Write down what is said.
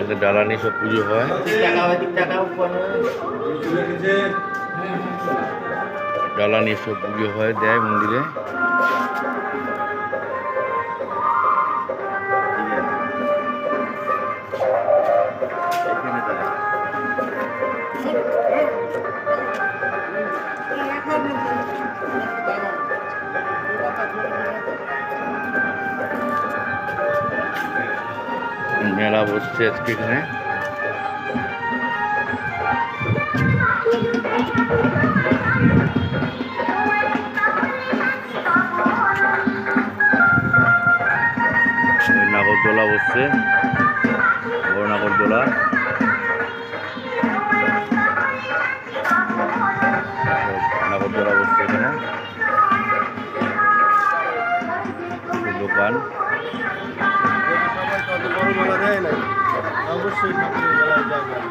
এতে জ্বালানি সব পুজো হয়। জ্বালানি সব পুজো হয় দেয় মন্দিরে। মেলা বসছে আজকে এখানে। নাগরদোলা বসছে বড় নাগরদোলা। নাগরদোলা বসছে এখানে। দোকান। দেয় না অবশ্যই ঠাকুরের যাবে